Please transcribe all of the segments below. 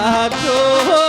Exacto.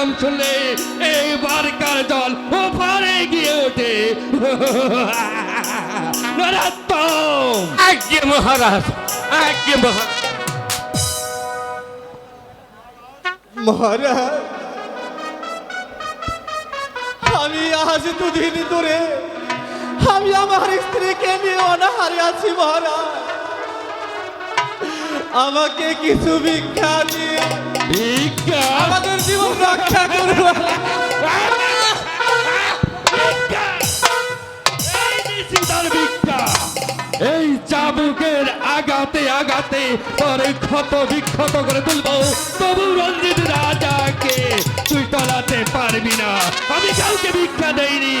নাম শুনলে এইবার কার জল ওপারে গিয়ে ওঠে? নরাত্তম! আজ্ঞে মহারাজ আজ্ঞে মহারাজ। মহারাজ আমি আজ দুদিন ধরে আমি আমার স্ত্রীকে নিয়ে অনাহারে আছি মহারাজ। আমাকে কিছু ভিক্ষা দিয়ে ভিক্ষা? আমাদের রক্ষা! এই চাবুকের আগাতে আগাতে তোর ক্ষত বিক্ষত করে তুলবো। তবু রঞ্জিত রাজাকে তুই টলাতে পারবি না। আমি কাউকে ভিক্ষা দেইনি।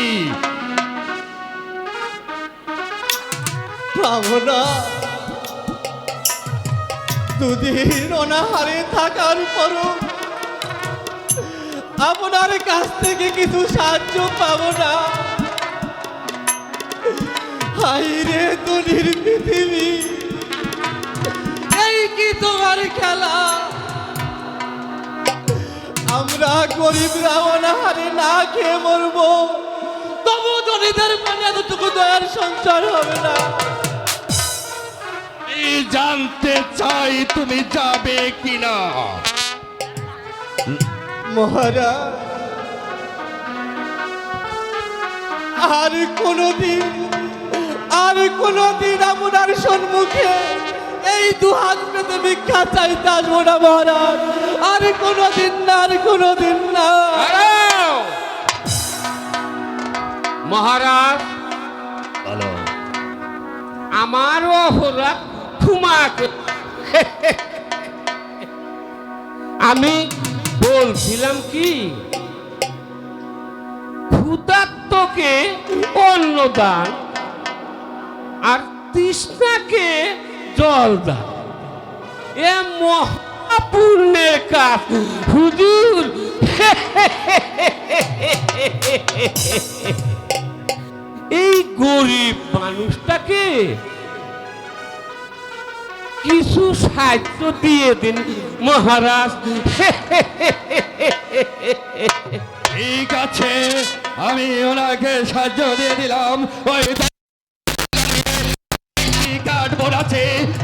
পাবো না দুদিন অনাহারে থাকার পরও আপনার কাছ থেকে কিছু সাহায্য পাবো না। হাই রে তুলির পৃথিবী, এই কি তোমার খেলা? আমরা গরিবরা অনাহারে না খেয়ে মরবো। তবু ধনীদের মানে এতটুকু দয়ার সংসার হবে না। জানতে চাই তুমি যাবে কিনা। মহারাজ। আর কোনদিন আর কোনদিন আপনার সম্মুখে এই দু হাত পেতে ভিক্ষা চাইতে আসব না মহারাজ। আর কোনদিন না আর কোনদিন না! মহারাজ বলো। আমারও অপরাধ তোমাকে আমি বলছিলাম কি ক্ষুদাত্মকে অন্নদান আর তৃষ্ণাকে জল দান এ মহাপুণ্যের কাজ হুজুর এই গরিব মানুষটাকে কিছু সাহায্য দিয়ে দিন, মহারাজ। ঠিক আছে, আমি ওনাকে সাহায্য দিয়ে দিলাম। ওই কাঠ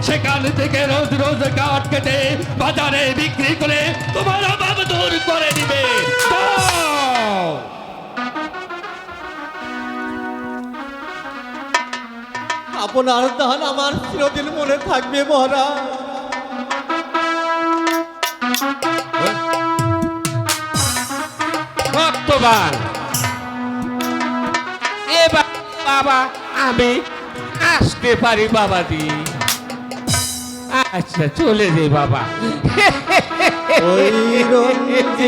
সেখান থেকে রোজ রোজ কাঠ কেটে বাজারে বিক্রি করে তোমার অভাব দূর করে দিবে। আপনার দান আমার চিরদিন মনে থাকবে মহারাজ। ভক্তবান এবার বাবা আমি আসতে পারি বাবা দি আচ্ছা চলে দে বাবা। ওই রঞ্জিত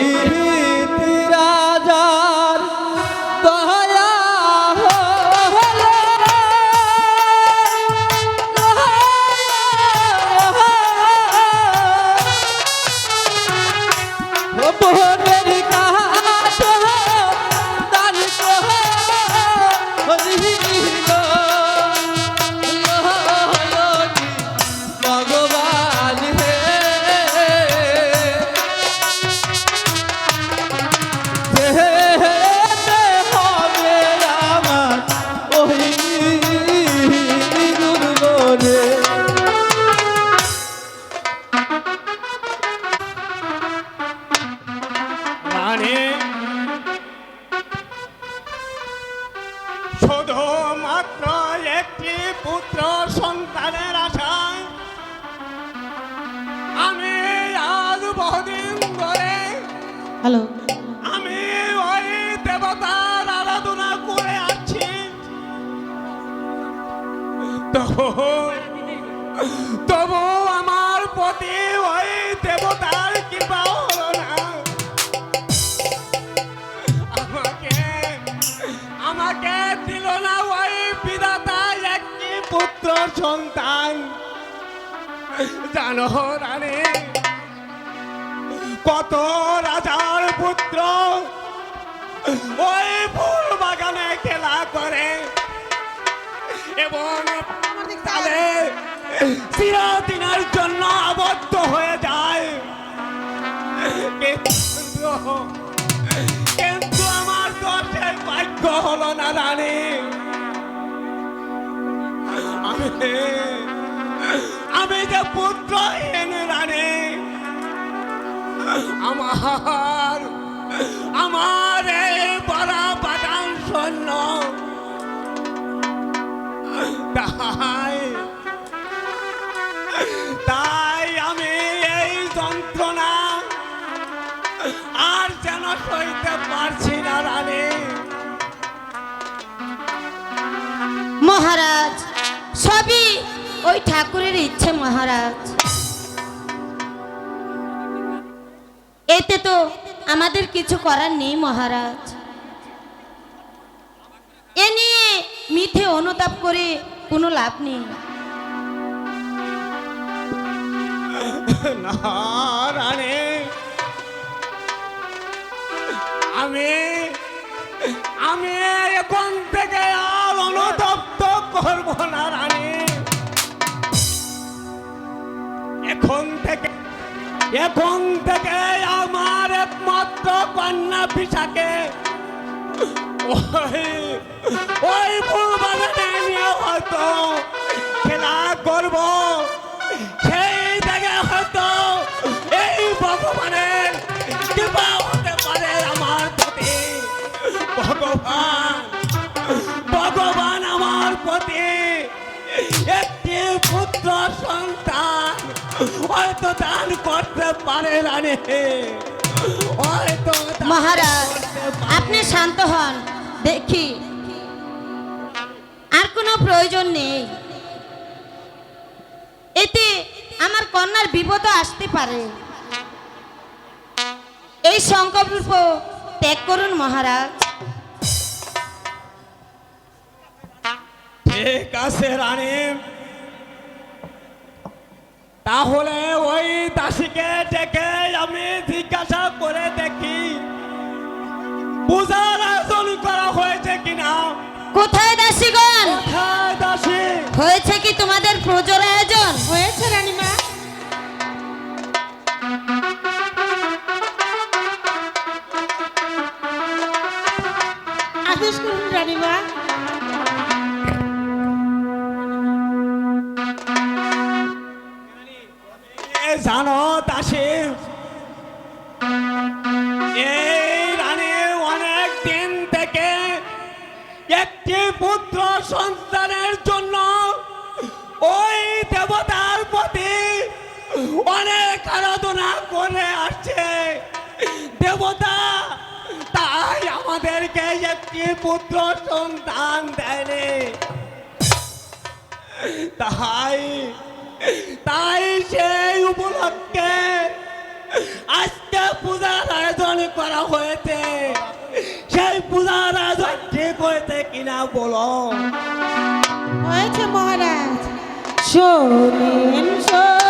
সন্তান। জানো রানী কত রাজার পুত্র ওই ফুল বাগানে খেলা করে। এবং তালে চিরদিনের জন্য আবদ্ধ হয়ে যায়। কিন্তু কিন্তু আমার দশের ভাগ্য হলো না রানী। আমি যে পুত্র এনে রানে আমার আমার এই বড় বাগান শূন্য তাই সবই ওই ঠাকুরের ইচ্ছে মহারাজ। এতে তো আমাদের কিছু করার নেই মহারাজ। এ নিয়ে মিথ্যে অনুতাপ করে কোনো লাভ নেই। আমি আমি এখন থেকে আর অনুতপ্ত করব না রানী এখন থেকে আমার একমাত্র কন্যা পিসাকে ওই ওই ফুল বাগানে নিয়ে হয়তো খেলা করব। সেই জায়গায় হয়তো এই ভগবানের কৃপা হতে পারে আমার প্রতি। ভগবান ভগবান আমার প্রতি একটি পুত্র সন্তান। হয়তো দান করতে পারে হয়তো মহারাজ আপনি শান্ত হন দেখি। আর কোনো প্রয়োজন নেই। এতে আমার কন্যার বিপদ আসতে পারে। এই সংকল্প ত্যাগ করুন মহারাজ। ঠিক আছে রানী। তাহলে ওই দাসীকে ডেকে আমি জিজ্ঞাসা করে দেখি পূজার আয়োজন করা হয়েছে কিনা। কোথায় দাসীগণ? কোথায় দাসী? হয়েছে কি তোমাদের প্রজোর আয়োজন? হয়েছে অনেক আরাধনা করে আসছে। দেবতা, তাই আমাদেরকে একটি পুত্র সন্তান দেয়নি তাই তাই সেই উপলক্ষে আজকে পূজার আয়োজন করা হয়েছে। সেই পূজার আয়োজন ঠিক হয়েছে কিনা বলো। হয়েছে মহারাজ। শোনেন শোনেন।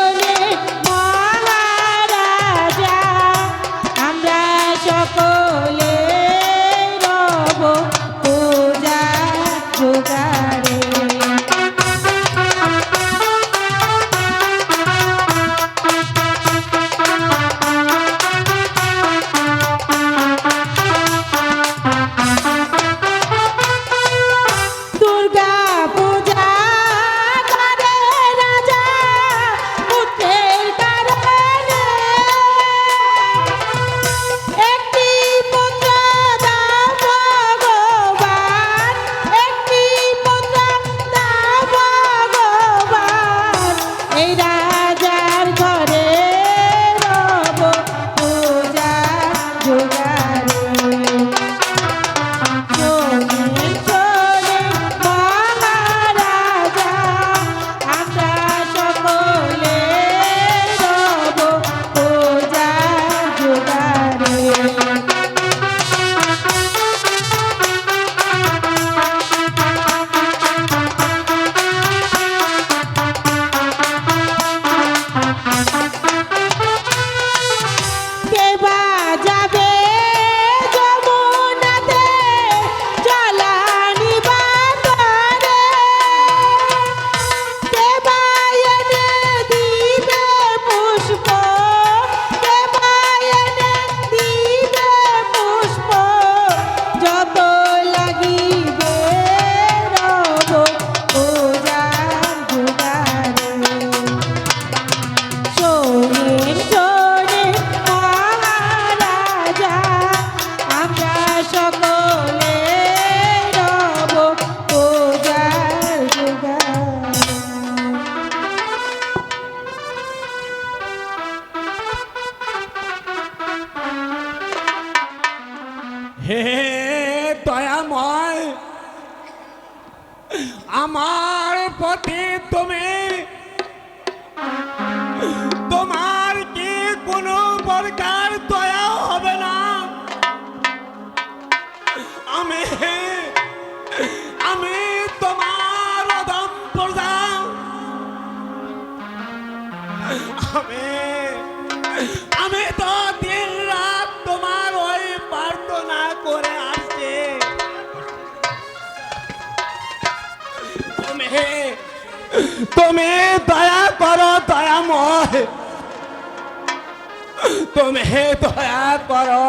কোনো প্রকার দয়া হবে না। আমি আমি তোমার অদম প্রজা। আমি আমি তো দিন রাত তোমার ওই প্রার্থনা করে আসছি। তুমি তুমি দয়া করো, দয়াময়। তুমি দয়া করো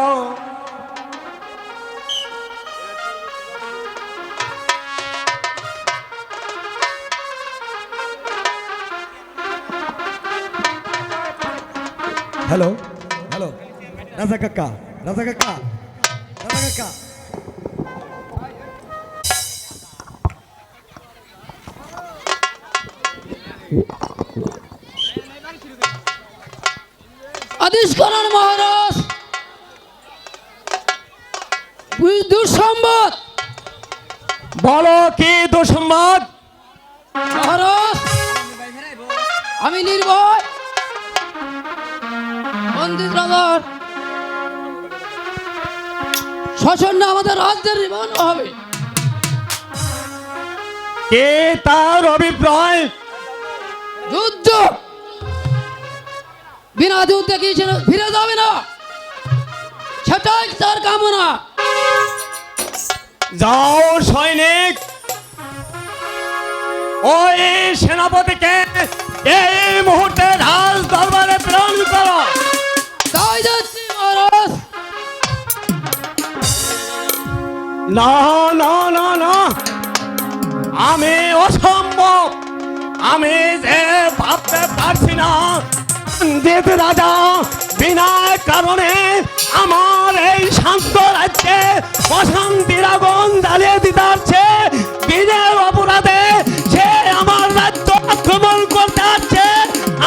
হ্যালো হ্যালো রাজা কাকা রাজা কাকা রাজা কাকা আদেশ করার মহারাজ। দুঃসম্বাদ বলো কি দুঃসম্বাদ মহারাজ আমি নির্ভয়। মন্দির রাজার শাসন আমাদের রাজ্যের নির্মাণ হবে। কে তার অভিপ্রায়? যুদ্ধ। বিনা যুদ্ধে কি সে ফিরে যাবে না সেটাই তার কামনা। যাও সৈনিক। ওই সেনাপতিকে এই মুহূর্তে রাজ দরবারে প্রেরণ করো। তাই যাচ্ছি মহারাজ। না না না না। আমি অসম্ভব। আমি যে ভাবতে পারছি না দেব রাজা, বিনা কারণে আমার এই শান্ত রাজ্যে অশান্তির আগুন জ্বালিয়ে দিতে আসছে বিনের অপরাধে সে আমার রাজ্য আক্রমণ করতে আসছে।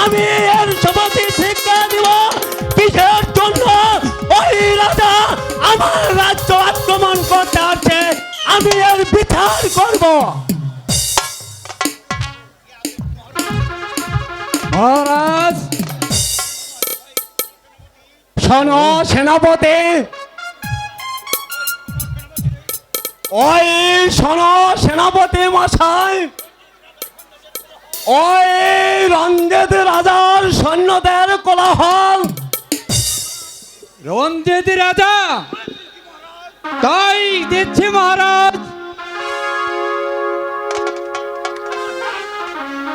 আমি এর সমস্ত শিক্ষা দিব। কিসের জন্য ওই রাজা আমার রাজ্য আক্রমণ করতে আসছে। আমি এর বিচার করব। মহারাজ শোনো সেনাপতি। ওই শোনো সেনাপতি মশাই। ওই রঞ্জিত রাজার সৈন্যদের কোলাহল। রঞ্জিত রাজা তাই দিচ্ছি মহারাজ।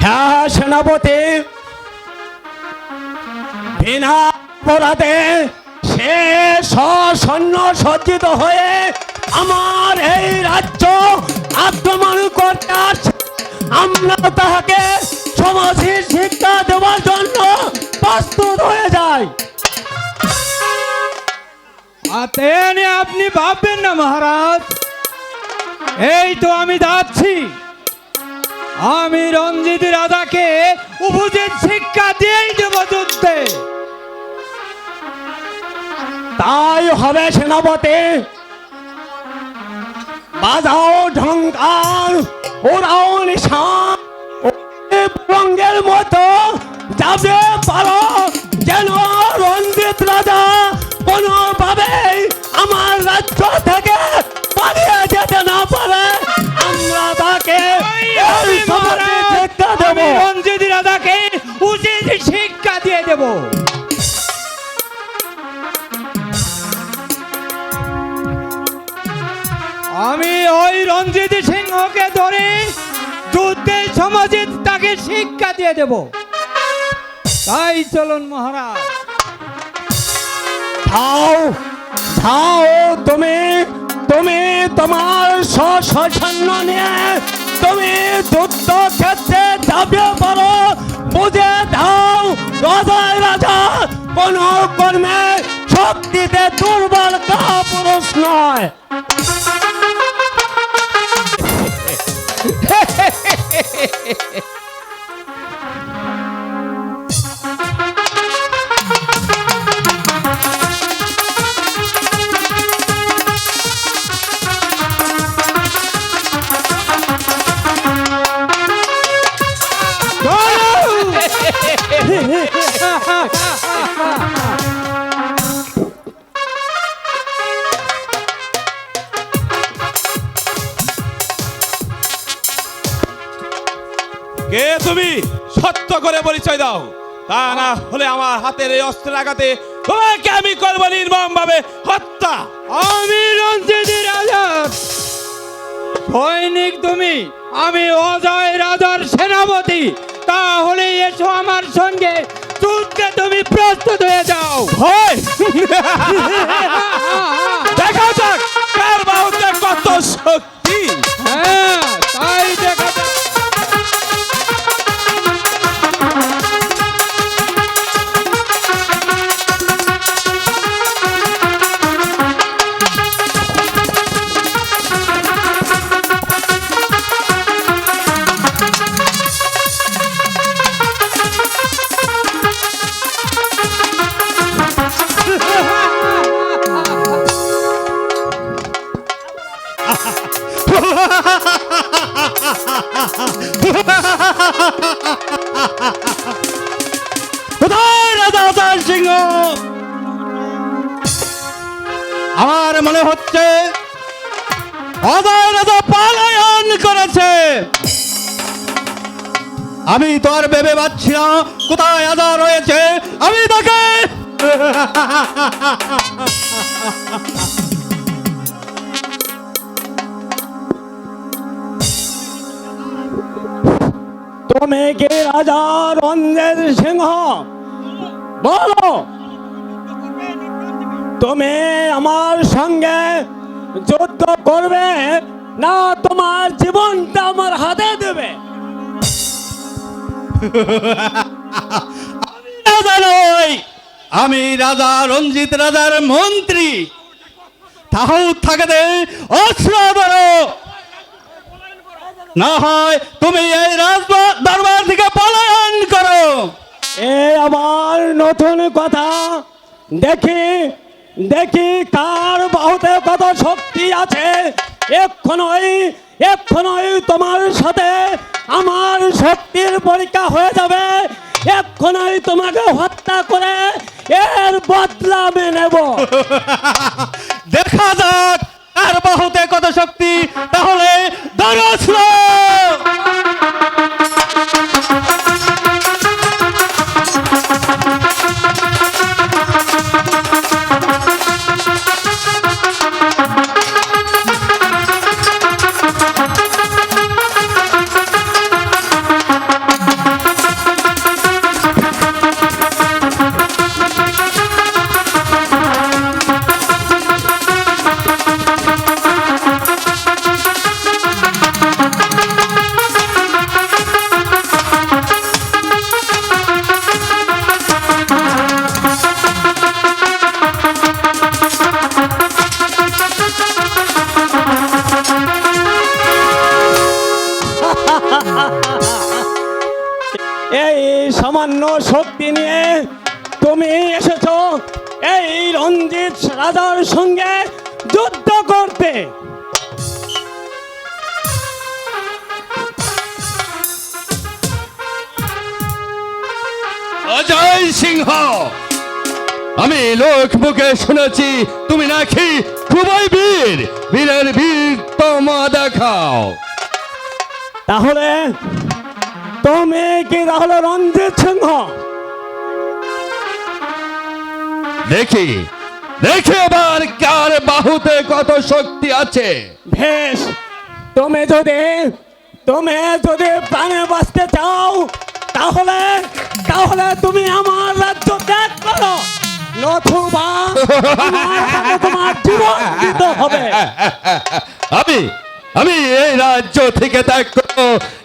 হ্যাঁ সেনাপতি। বিনা অপরাধে সে সৈন্য সজ্জিত হয়ে আমার এই রাজ্য আক্রমণ করতে আসছে। আমরা তাহাকে সমাজের শিক্ষা দেওয়ার জন্য প্রস্তুত হয়ে নিয়ে আপনি ভাববেন না, মহারাজ। এই তো আমি যাচ্ছি। আমি রঞ্জিত রাজাকে উপযুক্ত শিক্ষা দিয়েই দেব যুদ্ধে। তাই হবে সেনাপতি। বাজাও ঢঙ্কার ওরাও নিশান। মতো যাবে পারো যেন রঞ্জিত রাজা কোনোভাবেই আমার রাজ্য থেকে পালিয়ে যেতে না পারে। আমরা তাকে রঞ্জিত রাজাকে উচিত শিক্ষা দিয়ে দেব। আমি ওই রঞ্জিত সিংহকে ধরে যুদ্ধের সমাজে তাকে শিক্ষা দিয়ে দেব। তাই চলুন মহারাজ। যাও যাও তুমি তুমি তোমার সৈন্য নিয়ে তুমি যুদ্ধ ক্ষেত্রে ঝাঁপিয়ে পড়ো বুঝে দাও রাজায় রাজা, কোন কর্মে শক্তিতে দুর্বল কাহা পুরুষ নয়। Jejeje দাও। তা না হলে আমার হাতের এই অস্ত্রের আঘাতে তোমাকে আমি করব নির্মম ভাবে হত্যা। আমি রঞ্জিত রাজা। সৈনিক তুমি আমি অজয় রাজার সেনাপতি। তাহলে এসো আমার সঙ্গে যুদ্ধে তুমি প্রস্তুত হয়ে যাও। হয় দেখা যাক কার বাহুতে কত শক্তি। হ্যাঁ তাই দেখা যাক। মনে হচ্ছে পালায়ন করেছে। আমি তো আর ভেবে পাচ্ছি না কোথায় আজা রয়েছে। আমি তাকে তুমি কি রাজা রঞ্জন সিংহ? বলো। তুমি আমার সঙ্গে যুদ্ধ করবে না তোমার জীবনটা আমার হাতে দেবে। রাজা নই আমি রাজা রঞ্জিত রাজার মন্ত্রী। তাহাও থাকতে অস্ত্র ধরো না হয় তুমি এই রাজ দরবার থেকে পলায়ন করো। এ আমার নতুন কথা দেখি। দেখি কার বাহুতে কত শক্তি আছে। এক্ষণই এক্ষণই তোমার সাথে আমার শক্তির পরীক্ষা হয়ে যাবে। এক্ষণই তোমাকে হত্যা করে এর বদলা আমি নেব। দেখা যাক, কার বাহুতে কত শক্তি, তাহলে দরস্র লোক মুখে শুনেছি তুমি নাকি খুবই বীর। বীরের বীর তোমা দেখাও। তাহলে তুমি কি তাহলে রঞ্জিত সিংহ? দেখি দেখি এবার কার বাহুতে কত শক্তি আছে। বেশ তুমি যদি তুমি যদি প্রাণে বাঁচতে চাও তাহলে তাহলে তুমি আমার রাজ্য ত্যাগ করো। হাতে তোমার জীবন দিতে হবে আমি আমি এই রাজ্য থেকে ত্যাগ করব।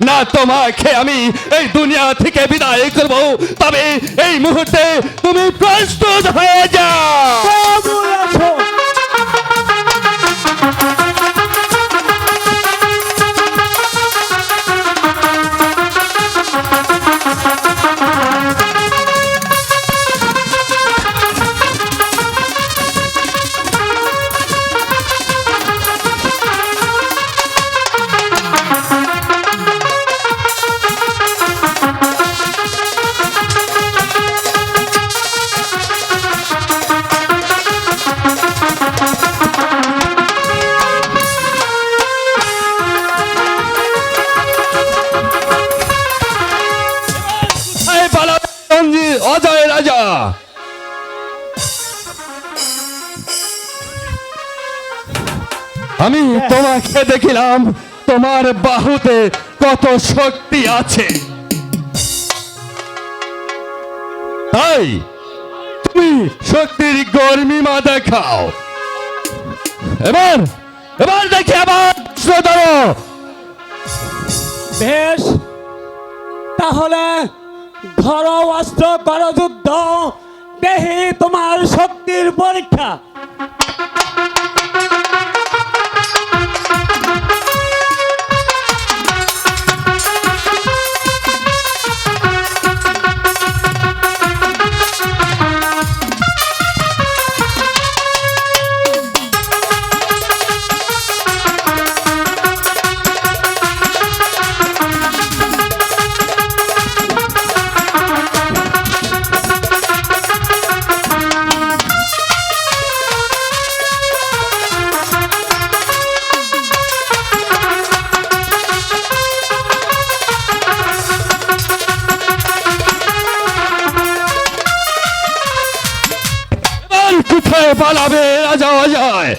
না তোমাকে আমি এই দুনিয়া থেকে বিদায় করব। তবে এই মুহূর্তে তুমি প্রস্তুত হয়ে যাও। তোমাকে দেখিলাম, তোমার বাহুতে কত শক্তি আছে। তাই, তুমি শক্তির গর্মিমা দেখাও। এবার এবার দেখি আবার ধরো বেশ, তাহলে ধরো অস্ত্র করো যুদ্ধ দেখি তোমার শক্তির পরীক্ষা। কোথায় পালাবে, রাজা অজয়।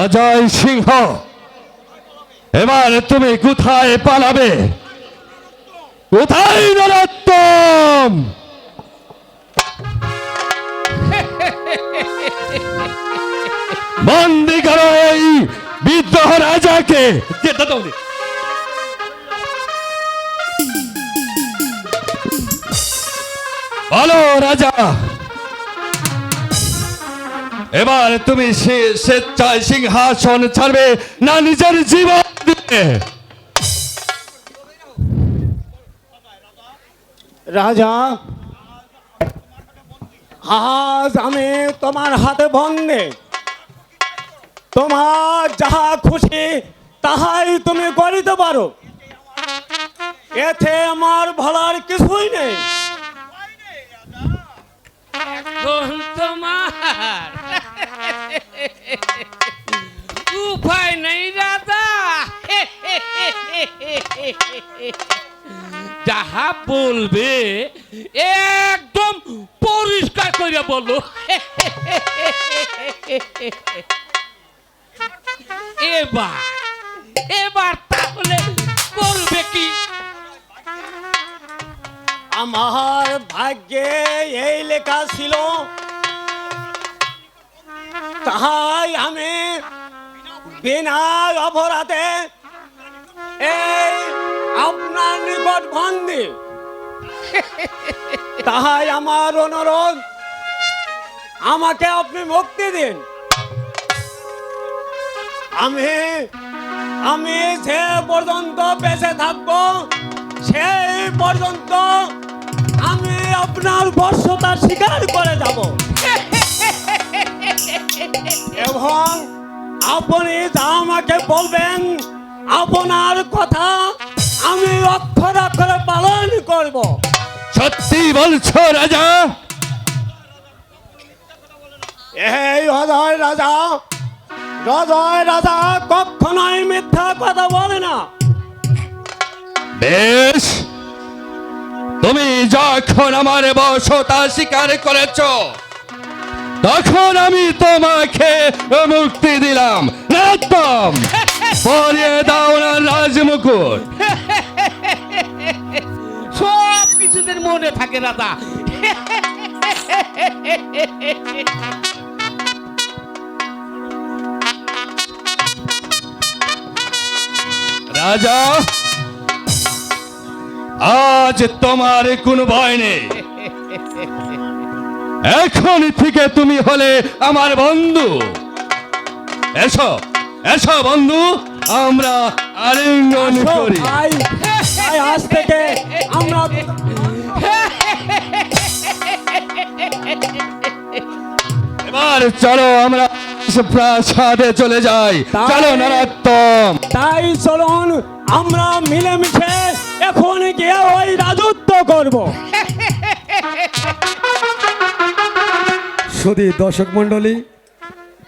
অজয় সিংহ, এবার তুমি কোথায় পালাবে? কোথায় নরোত্তম? বন্দি করো এই বিদ্রোহ রাজাকে। যেতে বলো, রাজা। এবার তুমি স্বেচ্ছায় সিংহাসন ছাড়বে না নিজের জীবন দিবে রাজা, আজ আমি তোমার হাতে বন্দে। তোমার যাহা খুশি, তাহাই তুমি করিতে পারো। এতে আমার ভালার কিছুই নেই। তোমার উপায় নেই দাদা। যাহা বলবে, একদম পরিষ্কার করে বলো। এবার এবার তাহলে বলবে কি? আমার ভাগ্যে এই লেখা ছিল, তাহাই আমি বিনা অপরাধে এই আপনার নিকট বন্দি। তাহাই আমার অনুরোধ, আমাকে আপনি মুক্তি দিন। আমি আমি যে পর্যন্ত বেঁচে থাকব, সেই পর্যন্ত আপনার বর্ষতা স্বীকার করে যাব। এবং আপনি যা আমাকে বলবেন আপনার কথা আমি অক্ষর অক্ষরে পালন করব। সত্যি বলছো রাজা? এই হৃদয় রাজা হৃদয় রাজা কখনোই মিথ্যা কথা বলে না। বেশ। তুমি যখন আমার বসতা স্বীকার করেছ তখন আমি তোমাকে মুক্তি দিলাম। একদম। পরিয়ে দাও না রাজমুকুট। সব কিছুদের মনে থাকে দাদা রাজা আজ তোমার কোনো ভয় নেই। এখন থেকে তুমি হলে আমার বন্ধু। এসো এসো বন্ধু আমরা আলিঙ্গন করি। আজ থেকে আমরা এবার চলো আমরা প্রাসাদে চলে যাই। চলো নরোত্তম তাই চলুন আমরা মিলেমিশে এখন গিয়ে ওই রাজত্ব করব। শুধু দর্শক মণ্ডলী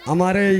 আমার এই